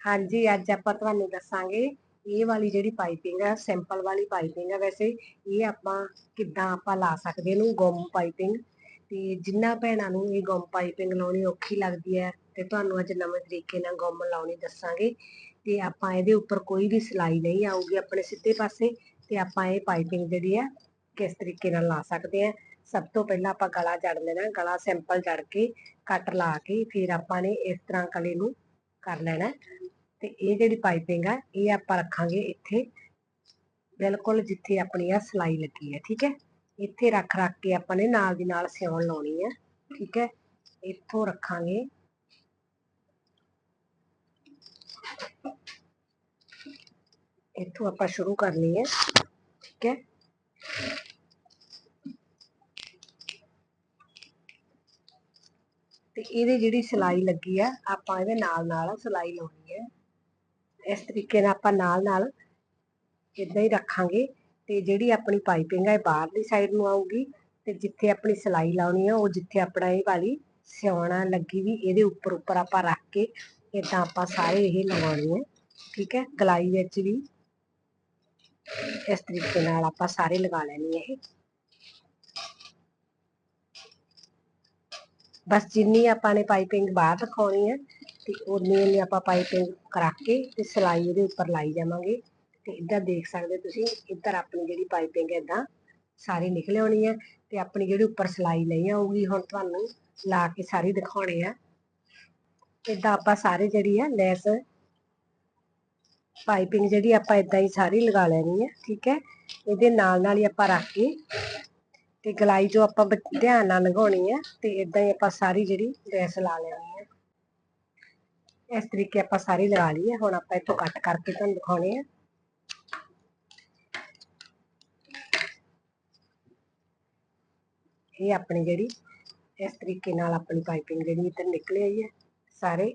ਹਾਂਜੀ, ਅੱਜ ਆਪਾਂ ਤੁਹਾਨੂੰ ਦੱਸਾਂਗੇ ਇਹ ਵਾਲੀ ਜਿਹੜੀ ਪਾਈਪਿੰਗ ਆ ਸਿੰਪਲ ਵਾਲੀ ਪਾਈਪਿੰਗ ਆ, ਵੈਸੇ ਇਹ ਆਪਾਂ ਕਿੱਦਾਂ ਆਪਾਂ ਲਾ ਸਕਦੇ ਇਹਨੂੰ, ਗੁੰਮ ਪਾਈਪਿੰਗ। ਤੇ ਜਿੰਨਾ ਭੈਣਾਂ ਨੂੰ ਇਹ ਗੁੰਮ ਪਾਈਪਿੰਗ ਲਾਉਣੀ ਔਖੀ ਲੱਗਦੀ ਹੈ ਤੇ ਤੁਹਾਨੂੰ ਅੱਜ ਨਵੇਂ ਤਰੀਕੇ ਨਾਲ ਗੁੰਮ ਲਾਉਣੀ ਦੱਸਾਂਗੇ। ਤੇ ਆਪਾਂ ਇਹਦੇ ਉੱਪਰ ਕੋਈ ਵੀ ਸਿਲਾਈ ਨਹੀਂ ਆਊਗੀ ਆਪਣੇ ਸਿੱਧੇ ਪਾਸੇ ਤੇ ਆਪਾਂ ਇਹ ਪਾਈਪਿੰਗ ਜਿਹੜੀ ਆ, ਕਿਸ ਤਰੀਕੇ ਨਾਲ ਲਾ ਸਕਦੇ ਆ ਸਭ ਤੋਂ ਪਹਿਲਾਂ ਆਪਾਂ ਗਲਾ ਜੜ ਲੈਣਾ, ਗਲਾ ਸਿੰਪਲ ਜੜ ਕੇ, ਕੱਟ ਲਾ ਕੇ, ਫਿਰ ਆਪਾਂ ਨੇ ਇਸ ਤਰ੍ਹਾਂ ਗਲੇ ਨੂੰ ਕਰ ਲੈਣਾ। ਤੇ ਇਹ ਜਿਹੜੀ ਪਾਈਪਿੰਗ ਆ, ਇਹ ਆਪਾਂ ਰੱਖਾਂਗੇ ਇੱਥੇ। ਬਿਲਕੁਲ ਜਿੱਥੇ ਆਪਣੀ ਆ ਸਲਾਈ ਲੱਗੀ ਹੈ ਠੀਕ ਹੈ? ਇੱਥੇ ਰੱਖ ਰੱਖ ਕੇ ਆਪਾਂ ਨੇ ਨਾਲ ਦੀ ਨਾਲ ਸਿਉਣ ਲਾਉਣੀ ਹੈ ਠੀਕ ਹੈ? ਇੱਥੋਂ ਰੱਖਾਂਗੇ। ਇੱਥੋਂ ਆਪਾਂ ਸ਼ੁਰੂ ਕਰਨੀ ਹੈ ਠੀਕ ਹੈ? ਤੇ ਇਹਦੀ ਜਿਹੜੀ ਸਿਲਾਈ ਲੱਗੀ ਆ, ਆਪਾਂ ਇਹਦੇ ਨਾਲ ਨਾਲ ਸਿਲਾਈ ਲਾਉਣੀ ਹੈ ਇਸ ਤਰੀਕੇ ਨਾਲ ਆਪਾਂ ਨਾਲ ਨਾਲ ਇਦਾਂ ਹੀ ਰੱਖਾਂਗੇ ਤੇ ਜਿਹੜੀ ਆਪਣੀ ਪਾਈਪਿੰਗ ਹੈ ਬਾਹਰਲੀ ਸਾਈਡ ਨੂੰ ਆਊਗੀ ਤੇ ਜਿੱਥੇ ਆਪਣੀ ਸਿਲਾਈ ਲਾਉਣੀ ਆ ਉਹ ਜਿੱਥੇ ਆਪਣਾ ਇਹ ਵਾਲੀ ਸਿਉਣਾ ਲੱਗੀ ਵੀ ਇਹਦੇ ਉੱਪਰ ਉੱਪਰ ਆਪਾਂ ਰੱਖ ਕੇ ਇਦਾਂ ਆਪਾਂ ਸਾਰੇ ਇਹ ਲਗਾਉਣੀ ਹੈ ਠੀਕ ਹੈ? ਗਲਾਈ ਵਿੱਚ ਵੀ ਇਸ ਤਰੀਕੇ ਨਾਲ ਆਪਾਂ ਸਾਰੇ ਲਗਾ ਲੈਣੀ ਹੈ ਇਹ। ਬਸ ਜਿੰਨੀ ਆਪਾਂ ਨੇ ਪਾਈਪਿੰਗ ਬਾਹਰ ਦਿਖਾਉਣੀ ਹੈ ਤੇ ਉਹਨੇ ਉਨੀ ਆਪਾਂ ਪਾਈਪਿੰਗ ਕਰਾ ਕੇ ਤੇ ਸਿਲਾਈ ਉਹਦੇ ਉੱਪਰ ਲਾਈ ਜਾਵਾਂਗੇ। ਤੇ ਇੱਧਰ ਦੇਖ ਸਕਦੇ ਤੁਸੀਂ, ਇੱਧਰ ਆਪਣੀ ਜਿਹੜੀ ਪਾਈਪਿੰਗ ਇਦਾਂ ਸਾਰੀ ਨਿਕਲ ਆਉਣੀ ਹੈ ਤੇ ਆਪਣੀ ਜਿਹੜੀ ਉੱਪਰ ਸਿਲਾਈ ਨਹੀਂ ਆਊਗੀ ਹੁਣ ਤੁਹਾਨੂੰ ਲਾ ਕੇ ਸਾਰੀ ਦਿਖਾਉਣੀ ਆ। ਇਦਾਂ ਆਪਾਂ ਸਾਰੇ ਜਿਹੜੀ ਆ ਲੈਸ ਪਾਈਪਿੰਗ ਜਿਹੜੀ ਆਪਾਂ ਇਦਾਂ ਹੀ ਸਾਰੀ ਲਗਾ ਲੈਣੀ ਹੈ ਠੀਕ ਹੈ? ਇਹਦੇ ਨਾਲ ਨਾਲ ਹੀ ਆਪਾਂ ਰੱਖ ਕੇ ਤੇ ਗਲਾਈ ਜੋ ਆਪਾਂ ਧਿਆਨ ਨਾਲ ਲਗਾਉਣੀ ਹੈ ਤੇ ਇਦਾਂ ਹੀ ਆਪਾਂ ਸਾਰੀ ਜਿਹੜੀ ਲੈਸ ਲਾ ਲੈਣੀ ਹੈ ਇਸ ਤਰੀਕੇ ਆਪਾਂ ਸਾਰੀ ਲਗਾ ਲਈ ਹੈ ਹੁਣ ਆਪਾਂ ਇੱਥੋਂ ਕੱਟ ਕਰਕੇ ਤੁਹਾਨੂੰ ਦਿਖਾਉਣੇ ਆ। ਇਹ ਆਪਣੀ ਜਿਹੜੀ, ਇਸ ਤਰੀਕੇ ਨਾਲ ਆਪਣੀ ਪਾਈਪਿੰਗ ਜਿਹੜੀ ਇੱਧਰ ਨਿਕਲ ਆਈ ਹੈ ਸਾਰੇ,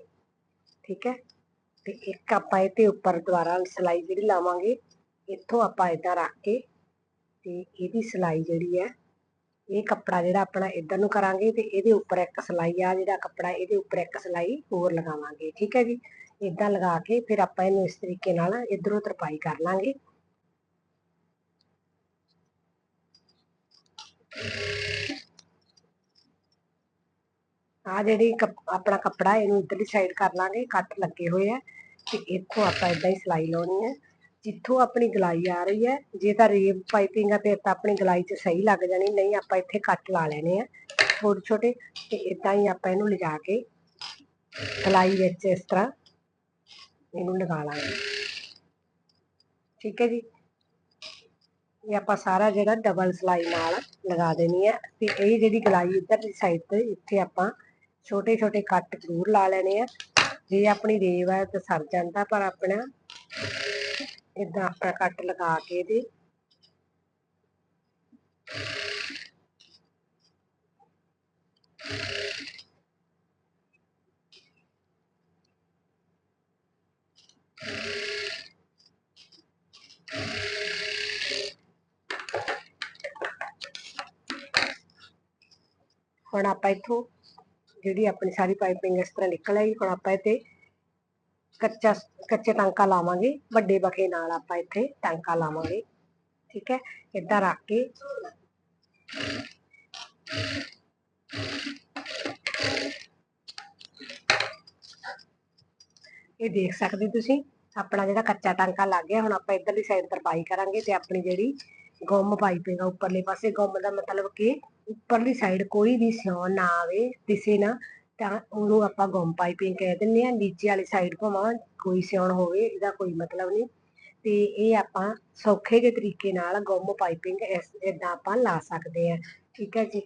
ਠੀਕ ਹੈ? ਤੇ ਇੱਕ ਆਪਾਂ ਇਹਦੇ ਉੱਪਰ ਦੁਬਾਰਾ ਸਿਲਾਈ ਜਿਹੜੀ ਲਾਵਾਂਗੇ, ਇੱਥੋਂ ਆਪਾਂ ਇਦਾਂ ਰੱਖ ਕੇ ਤੇ ਇਹਦੀ ਸਿਲਾਈ ਜਿਹੜੀ ਹੈ ਇਹ ਕੱਪੜਾ ਜਿਹੜਾ ਆਪਣਾ ਇੱਧਰ ਨੂੰ ਕਰਾਂਗੇ ਤੇ ਇਹਦੇ ਉੱਪਰ ਇੱਕ ਸਿਲਾਈ ਆ ਜਿਹੜਾ ਕੱਪੜਾ, ਇਹਦੇ ਉੱਪਰ ਇੱਕ ਸਿਲਾਈ ਹੋਰ ਲਗਾਵਾਂਗੇ, ਠੀਕ ਹੈ ਜੀ? ਇਦਾਂ ਲਗਾ ਕੇ ਫਿਰ ਆਪਾਂ ਇਹਨੂੰ ਇਸ ਤਰੀਕੇ ਨਾਲ ਇਧਰੋਂ ਤਰਪਾਈ ਕਰ ਲਾਂਗੇ। ਆ ਜਿਹੜੀ ਆਪਣਾ ਕੱਪੜਾ ਇਹਨੂੰ ਇਧਰਲੀ ਸਾਈਡ ਕਰ ਲਾਂਗੇ, ਕੱਟ ਲੱਗੇ ਹੋਏ ਆ ਤੇ ਇੱਥੋਂ ਆਪਾਂ ਇਦਾਂ ਹੀ ਸਿਲਾਈ ਲਾਉਣੀ ਹੈ ਜਿੱਥੋਂ ਆਪਣੀ ਗਲਾਈ ਆ ਰਹੀ ਹੈ, ਜੇ ਤਾਂ ਰੇਬ ਪਾਈਪਿੰਗ ਆ, ਫਿਰ ਤਾਂ ਆਪਣੀ ਗਲਾਈ 'ਚ ਸਹੀ ਲੱਗ ਜਾਣੀ, ਨਹੀਂ ਆਪਾਂ ਇੱਥੇ ਕੱਟ ਲਾ ਲੈਣੇ ਆ, ਛੋਟੇ ਛੋਟੇ, ਤੇ ਇਦਾਂ ਹੀ ਆਪਾਂ ਇਹਨੂੰ ਲਿਜਾ ਕੇ ਗਲਾਈ ਵਿੱਚ ਇਸ ਤਰ੍ਹਾਂ ਇਹਨੂੰ ਲਗਾ ਲਾਂਗੇ। ਠੀਕ ਹੈ ਜੀ? ਇਹ ਆਪਾਂ ਸਾਰਾ ਜਿਹੜਾ ਡਬਲ ਸਲਾਈ ਨਾਲ ਲਗਾ ਦੇਣੀ ਹੈ, ਤੇ ਇਹ ਜਿਹੜੀ ਗਲਾਈ ਇੱਧਰ ਦੀ ਸਾਈਡ ਤੇ, ਇੱਥੇ ਆਪਾਂ ਛੋਟੇ ਛੋਟੇ ਕੱਟ ਜ਼ਰੂਰ ਲਾ ਲੈਣੇ ਆ। ਜੇ ਆਪਣੀ ਰੇਵ ਹੈ ਤਾਂ ਸਰ ਜਾਂਦਾ ਪਰ ਆਪਣਾ ਇਦਾਂ ਆਪਾਂ ਕੱਟ ਲਗਾ ਕੇ ਇਹਦੇ। ਹੁਣ ਆਪਾਂ ਇੱਥੋਂ ਜਿਹੜੀ ਆਪਣੀ ਸਾਰੀ ਪਾਈਪਿੰਗ ਇਸ ਤਰ੍ਹਾਂ ਨਿਕਲ ਆਈ, ਹੁਣ ਆਪਾਂ ਇੱਥੇ ਕੱਚਾ ਕੱਚੇ ਟਾਂਕਾ ਲਾਵਾਂਗੇ, ਵੱਡੇ ਬਖੇ ਨਾਲ ਆਪਾਂ ਇੱਥੇ ਟਾਂਕਾ ਲਾਵਾਂਗੇ, ਠੀਕ ਹੈ? ਇਦਾਂ ਰੱਖ ਕੇ ਇਹ ਦੇਖ ਸਕਦੇ ਤੁਸੀਂ, ਆਪਣਾ ਜਿਹੜਾ ਕੱਚਾ ਟਾਂਕਾ ਲੱਗ ਗਿਆ, ਹੁਣ ਆਪਾਂ ਇਧਰਲੀ ਸਾਈਡ ਤਰਪਾਈ ਕਰਾਂਗੇ ਤੇ ਆਪਣੀ ਜਿਹੜੀ ਗੁੰਮ ਪਾਈ ਪਏਗਾ ਉੱਪਰਲੇ ਪਾਸੇ, ਗੁੰਮ ਦਾ ਮਤਲਬ ਕਿ ਉੱਪਰਲੀ ਸਾਈਡ ਕੋਈ ਵੀ ਸਿਉਣ ਨਾ ਆਵੇ ਦਿਸੇ ਨਾ ਤਾਂ ਉਹਨੂੰ ਆਪਾਂ ਗੁੰਮ ਪਾਈਪਿੰਗ ਕਹਿ ਦਿੰਦੇ ਆ ਨੀਚੇ ਵਾਲੀ ਸਾਈਡ ਭਾਵੇਂ ਕੋਈ ਸਿਉਣ ਹੋਵੇ, ਇਹਦਾ ਕੋਈ ਮਤਲਬ ਨਹੀਂ। ਤੇ ਇਹ ਆਪਾਂ ਸੌਖੇ ਜਿਹੇ ਤਰੀਕੇ ਨਾਲ ਗੁੰਮ ਪਾਈਪਿੰਗ ਇਸ ਇਦਾਂ ਆਪਾਂ ਲਾ ਸਕਦੇ ਆ ਠੀਕ ਹੈ ਜੀ?